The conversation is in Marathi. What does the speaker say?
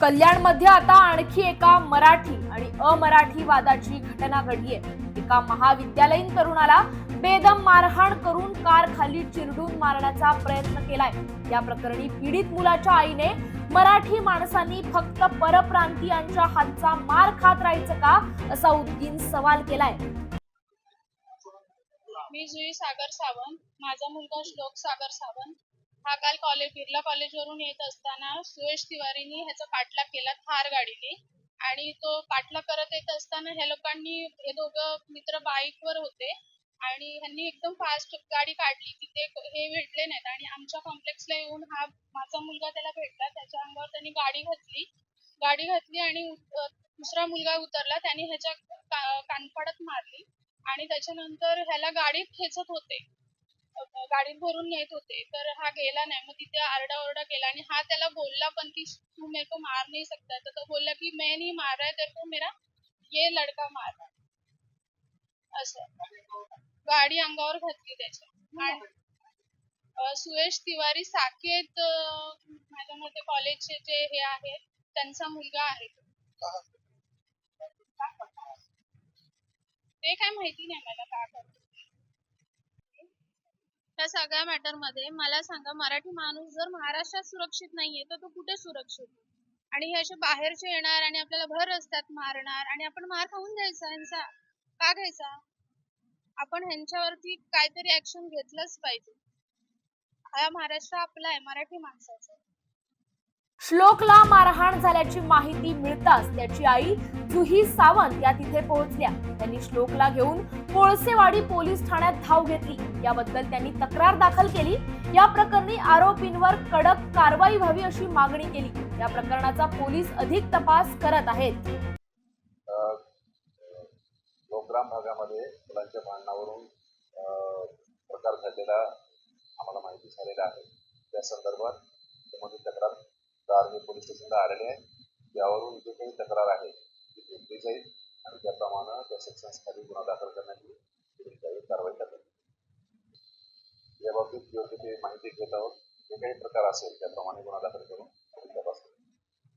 कल्याणमध्ये आता आणखी एका मराठी आणि अमराठी वादाची घटना घडलीय एका महाविद्यालयीन तरुणाला बेदम मारहाण करून कार खाली चिरडून मारण्याचा प्रयत्न केलाय. या प्रकरणी पीडित मुलाच्या आईने मराठी माणसांनी फक्त परप्रांतीयांच्या हातचा मार खात राहायचं का असा उद्गीन सवाल केलाय. मी जुई सागर सावंत. माझा मुलगा श्लोक सागर सावंत. हा काल कॉलेज बिर्ला कॉलेजवरून येत असताना सुयश तिवारीनी ह्याचा पाठलाग केला थार गाडीने. आणि तो पाठलाग करत येत असताना ह्या लोकांनी हे दोघं मित्र बाईकवर होते. आणि ह्यांनी एकदम फास्ट गाडी काढली तिथे हे भेटले नाहीत. आणि आमच्या कॉम्प्लेक्सला येऊन हा माझा मुलगा त्याला भेटला. त्याच्या अंगावर त्यांनी गाडी घातली. गाडी घातली आणि दुसरा मुलगा उतरला. त्याने ह्याच्या का- कानफाडात मारली. आणि त्याच्यानंतर ह्याला गाडीत खेचत होते. गाडीत भरून नेत होते. तर हा गेला नाही. मग तिथे आरडाओरडा केला आणि हा त्याला बोलला पण की तू मेरे को मार नहीं सकता. तर तो बोलला की मैं नहीं मार रहा है तेरे को मेरा ये लड़का मार रहा है. असं. गाडी अंगावर घातली त्याच्या. आणि सुयश तिवारी साकेत माझ्या मते कॉलेजचे जे हे आहेत त्यांचा मुलगा आहे ते. काय माहिती नाही मला काय करतो. त्या सगळ्या मॅटरमध्ये मला सांगा मराठी माणूस जर महाराष्ट्रात सुरक्षित नाहीये तर तो कुठे सुरक्षित? आणि हे असे बाहेरचे येणार आणि आपल्याला भर रस्त्यात मारणार आणि आपण मार खाऊन द्यायचा यांचा? का घ्यायचा? आपण ह्यांच्यावरती काहीतरी ऍक्शन घेतलंच पाहिजे. हा महाराष्ट्र आपला आहे मराठी माणसाचा. श्लोकला मारहाण झाल्याची माहिती मिळताच त्याची आई जुही सावंत या तिथे पोहोचल्या. त्यांनी श्लोकला घेऊन कोळसेवाडी पोलीस ठाण्यात धाव घेतली. याबद्दल त्यांनी तक्रार दाखल केली. या प्रकरणी आरोपींवर कडक कारवाई व्हावी अशी मागणी केली. या प्रकरणाचा पोलीस अधिक तपास करत आहेत. अ, लोकग्राम भागामध्ये मुलांच्या भांडणावरून प्रकार झालेला आम्हाला माहिती झालेला आहे. त्या संदर्भात तक्रार आर्मी पोलीस स्टेशनला आलेले आहे यावरून जे काही तक्रार आहे ती घेतली जाईल आणि त्याप्रमाणे त्या सेक्शन्स खाली गुन्हा दाखल करण्यात येईल पुढील काही कारवाई करण्यात या याबाबतीत योग्य ते माहिती घेत आहोत. जे काही प्रकार असेल त्याप्रमाणे गुन्हा दाखल करून